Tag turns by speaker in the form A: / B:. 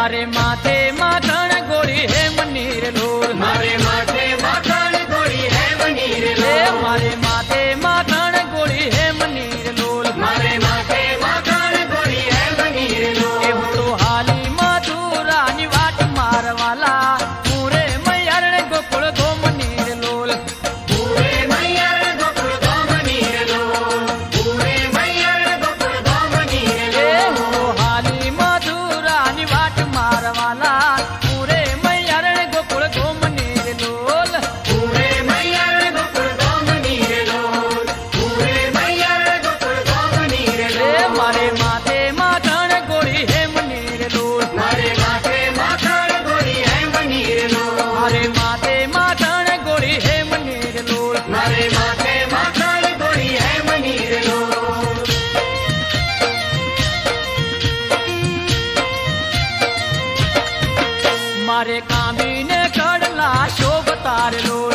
A: तुम्हारे माथे माथे
B: મારે કામીને કડલા શોભ તાર લોલ